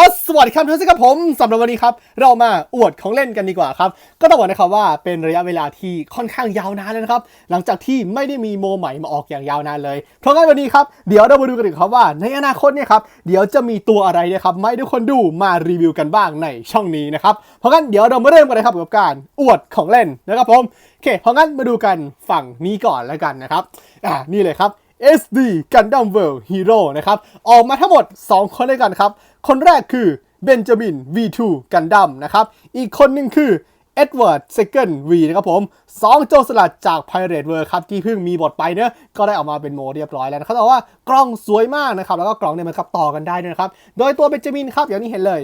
อสวัสดีครับทุกท่านครับผมสำหรับวันนี้ครับ เรามาอวดของเล่นกันดีกว่าครับ ก็ต้องบอกนะครับว่าเป็นระยะเวลาที่ค่อนข้างยาวนานเลยนะครับ หลังจากที่ไม่ได้มีโมใหม่มาออกอย่างยาวนานเลย เพราะงั้นวันนี้ครับ เดี๋ยวเรามาดูกันดีครับว่า ในอนาคตเนี่ยครับ เดี๋ยวจะมีตัวอะไรนะครับไม่ทุกคนดูมารีวิวกันบ้างในช่องนี้นะครับ เพราะงั้นเดี๋ยวเรามาเริ่มกันเลยครับกับการอวดของเล่นนะครับผม โอเค เพราะงั้นมาดูกันฝั่งนี้ก่อนแล้วกันนะครับ อ่า นี่เลยครับ SD Gundam World Hero นะครับ ออกมาทั้งหมด 2 คนด้วยกันครับ คนแรกคือเบนจามิน V2 Gundam นะครับ อีกคนหนึ่งคือเอ็ดเวิร์ดเซคันด์วีนะครับผมสองโจรสลัดจาก Pirate World ครับ ที่เพิ่งมีบทไปเนอะก็ได้ออกมาเป็นโมเรียบร้อยแล้วนะครับแต่ว่ากล้องสวยมากนะครับ แล้วก็กล่องเนี่ยมันขับต่อกันได้ด้วยนะครับ โดยตัวเบนจามินครับอย่างที่เห็นเลย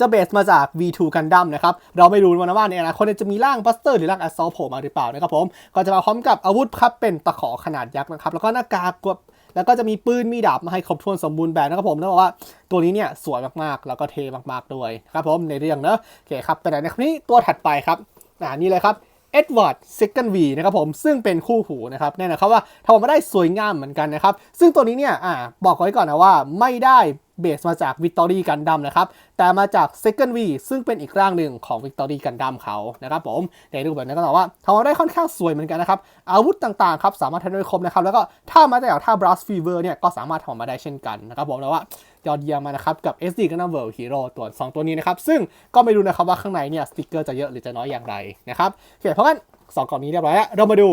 จะเบสมาจาก V2 Gundam นะครับ เราไม่รู้นะว่าในอนาคตจะมีร่างบัสเตอร์หรือร่าง Assault โผล่มาหรือเปล่านะครับผม ก็จะมาพร้อมกับอาวุธครับเป็นตะขอขนาดยักษ์นะครับ แล้วก็หน้ากากกวบแล้วก็จะมีปืนมีดาบมาให้ครบถ้วนสมบูรณ์แบบนะครับผมต้องบอกว่าตัวนี้เนี่ยสวยมากๆ แล้วก็เทมากๆด้วยครับผมในเรื่องเนอะโอเคครับแต่ในครั้นี้ตัวถัดไปครับอ่านี่เลยครับเอ็ดเวิร์ดเซคันวีนะครับผมซึ่งเป็นคู่หูนะครับแน่นอนครับว่าทำออกมาได้สวยงามเหมือนกันนะครับ ซึ่งตัวนี้เนี่ยอ่าบอกไว้ก่อนนะว่าไม่ได้ เบสมาจากวิกตอรี่กันดัมนะครับ แต่มาจาก Second V ซึ่งเป็นอีกร่างหนึ่งของวิกตอรี่กันดัมเขานะครับผมในรูปแบบนี้ก็ตอบว่าทำมาได้ค่อนข้างสวยเหมือนกันนะครับ อาวุธต่างๆครับสามารถทำได้ครบนะครับ แล้วก็ถ้ามาจากท่า Blast Fever เนี่ยก็สามารถทำมาได้เช่นกันนะครับผมแล้วว่ายอดเยี่ยมมานะครับ กับ SD Gundam World Hero ตัว 2 ตัวนี้นะครับ ซึ่งก็ไม่รู้นะครับว่าข้างในเนี่ยสติกเกอร์จะเยอะหรือจะน้อยอย่างไรนะครับโอเคเพราะงั้นสองกล่องนี้เรียบร้อยแล้วเรามาดู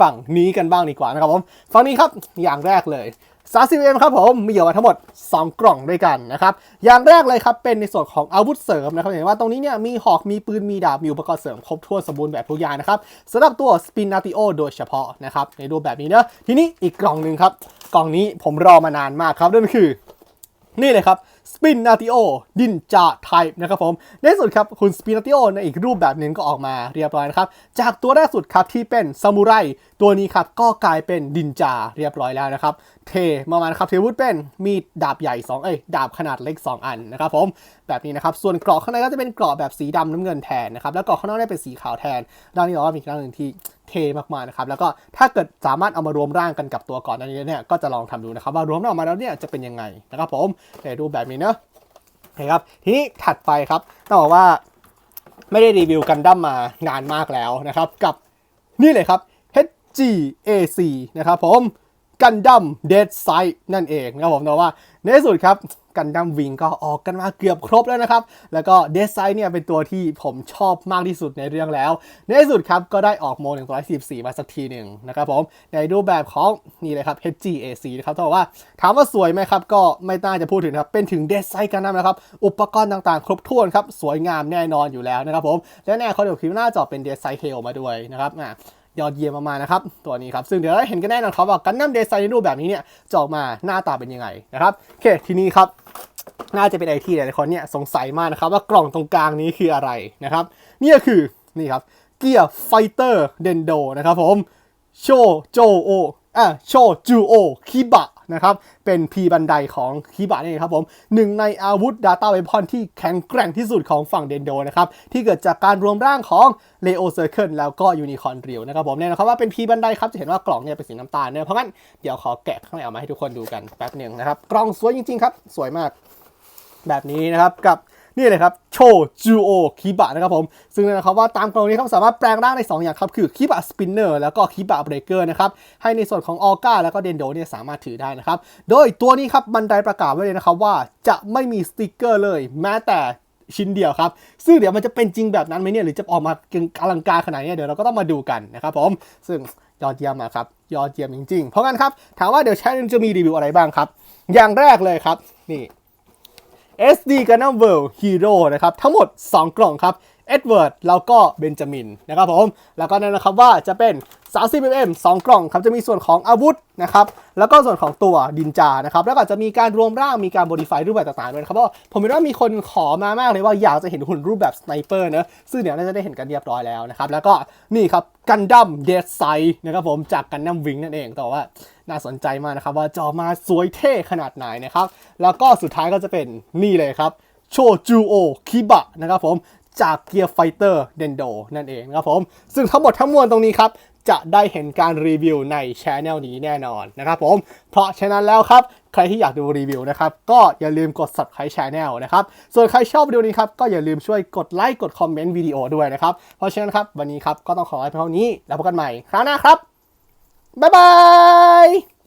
ฝั่งนี้กันบ้างดีกว่านะครับผม ฝั่งนี้ครับอย่างแรกเลย 30M ครับผม มีอยู่มาทั้งหมด 2 กล่องด้วยกันนะครับ อย่างแรกเลยครับ เป็นในส่วนของอาวุธเสริมนะครับเห็นว่าตรงนี้เนี่ยมีหอกมีปืนมีดาบ มีอุปกรณ์เสริมครบถ้วนสมบูรณ์แบบทุกอย่างนะครับสำหรับตัวสปินนาติโอโดยเฉพาะนะครับ ในรูปแบบนี้เนอะทีนี้อีกกล่องหนึ่งครับ กล่องนี้ผมรอมานานมากครับนั่นคือ นี่เลยครับ Spinatio Ninja Type นะครับผมในสุดครับคุณ Spinatio ในอีกรูปแบบหนึ่งก็ออกมาเรียบร้อยนะครับ จากตัวแรกสุดครับที่เป็นซามูไรตัวนี้ครับก็กลายเป็นดินจาเรียบร้อยแล้วนะครับ เทมามานะครับเทวุฒเป็นมีดดาบใหญ่ 2 เอ้ยดาบขนาดเล็ก 2 อันนะครับผมแบบนี้นะครับ ส่วนเกราะข้างในก็จะเป็นเกราะแบบสีดำน้ำเงินแทนนะครับแล้วเกราะข้างนอกเนี่ยเป็นสีขาวแทนด้านนี้เราก็มีอีกด้านหนึ่งที่ เทมากๆนะครับ แล้วก็ถ้าเกิดสามารถเอามารวมร่างกันกับตัวก่อนหน้านี้เนี่ยก็จะลองทำดูนะครับ ว่ารวมออกมาแล้วเนี่ยจะเป็นยังไงนะครับผมในรูปแบบนี้เนาะนะครับทีนี้ถัดไปครับต้องบอกว่าไม่ได้รีวิวกันดั้มมานานมากแล้วนะครับ กับนี่เลยครับ HGAC นะครับผม กันดั้มเดดไซนั่นเองนะครับผมแต่ว่าในที่สุดครับกันดั้มวิงก็ออกกันมาเกือบครบแล้วนะครับ แล้วก็เดดไซเนี่ยเป็นตัวที่ผมชอบมากที่สุดในเรื่องแล้ว ในที่สุดครับก็ได้ออกโม114 มาสักทีหนึ่งนะครับผม ในรูปแบบของนี่เลยครับ HGAC นะครับต้องบอกว่าถามว่าสวยไหมครับ ก็ไม่น่าจะพูดถึงครับ เป็นถึงเดดไซกันดั้มนะครับ อุปกรณ์ต่างๆ ครบถ้วนครับ สวยงามแน่นอนอยู่แล้วนะครับผม และแน่เขาเดี๋ยวคลิปหน้าจอเป็นเดดไซเทลมาด้วยนะครับอะ ยอดเยี่ยมมากๆนะครับ ตัวนี้ครับ ซึ่งเดี๋ยวเราเห็นกันแน่นอนครับว่ากันดั้มเดซายในรูปแบบนี้เนี่ยจะออกมาหน้าตาเป็นยังไงนะครับโอเคทีนี้ครับน่าจะเป็นไอที่หลายคนเนี่ยสงสัยมากนะครับว่ากล่องตรงกลางนี้คืออะไรนะครับนี่ก็คือนี่ครับเกียร์ไฟเตอร์เดนโดนะครับผมโชโจโออะโชจูโอคิบะ นะครับ เป็นพีบันไดของคิบะนี่ครับผมหนึ่งในอาวุธ Data Weapon ที่แข็งแกร่งที่สุดของฝั่งเดนโดนะครับ ที่เกิดจากการรวมร่างของเลโอเซอร์เคิลแล้วก็ยูนิคอนเรียวนะครับผมแน่นะครับว่าเป็นพีบันไดครับ จะเห็นว่ากล่องเนี่ยเป็นสีน้ำตาลเนี่ยเพราะงั้นเดี๋ยวขอแกะข้างในออกมาให้ทุกคนดูกันแป๊บหนึ่งนะครับกล่องสวยจริงๆครับสวยมากแบบนี้นะครับกับ นี่เลยครับโชจูโอคิบะนะครับผม ซึ่งนะครับว่าตามกล่องนี้เขาสามารถแปลงร่างได้ 2 อย่างครับ คือคิบะสปินเนอร์แล้วก็คิบะเบรกเกอร์นะครับให้ในส่วนของออก้าแล้วก็เดนโดเนี่ยสามารถถือได้นะครับ โดยตัวนี้ครับบันไดประกาศไว้เลยนะครับว่าจะไม่มีสติกเกอร์เลย แม้แต่ชิ้นเดียวครับ ซึ่งเดี๋ยวมันจะเป็นจริงแบบนั้นไหมเนี่ยหรือจะออกมาอลังการขนาดนี้เดี๋ยวเราก็ต้องมาดูกันนะครับผมซึ่งยอดเยี่ยมมากครับยอดเยี่ยมจริงๆ เพราะงั้นครับถามว่าเดี๋ยวใช้จะมีรีวิวอะไรบ้างครับ อย่างแรกเลยครับนี่ SD Gundam World Hero นะครับ ทั้งหมด 2 กล่องครับ เอ็ดเวิร์ดแล้วก็เบนจามินนะครับผม แล้วก็นั่นนะครับว่าจะเป็น 30mm 2 กล่องครับจะมีส่วนของอาวุธนะครับแล้วก็ส่วนของตัวดินจานะครับแล้วก็จะมีการรวมร่างมีการโมดิฟายรูปแบบต่างๆด้วยครับเพราะผมเห็นว่ามีคนขอมามากเลยว่าอยากจะเห็นหุ่นรูปแบบสไนเปอร์เนอะซึ่งเดี๋ยวน่าจะได้เห็นกันเรียบร้อยแล้วนะครับแล้วก็นี่ครับกันดั้มเดดไซนะครับผมจากกันดั้มวิงนั่นเองแต่ว่าน่าสนใจมากนะครับว่าจะอมาสวยเท่ขนาดไหนนะครับแล้วก็สุดท้ายก็จะเป็นนี่เลยครับโชจูโอคิบะนะครับผม จากเกียร์ไฟเตอร์เดนโดนั่นเองนะครับผม ซึ่งทั้งหมดทั้งมวลตรงนี้ครับ จะได้เห็นการรีวิวในช anel นี้แน่นอนนะครับผม เพราะฉะนั้นแล้วครับ ใครที่อยากดูรีวิวนะครับ ก็อย่าลืมกด subscribe channel นะครับ ส่วนใครชอบวิดีโอนี้ครับ ก็อย่าลืมช่วยกดไลค์กดคอมเมนต์วิดีโอด้วยนะครับ เพราะฉะนั้นครับวันนี้ครับก็ต้องขอให้เพียงเท่านี้แล้วพบกันใหม่คราวหน้าครับบ๊ายบาย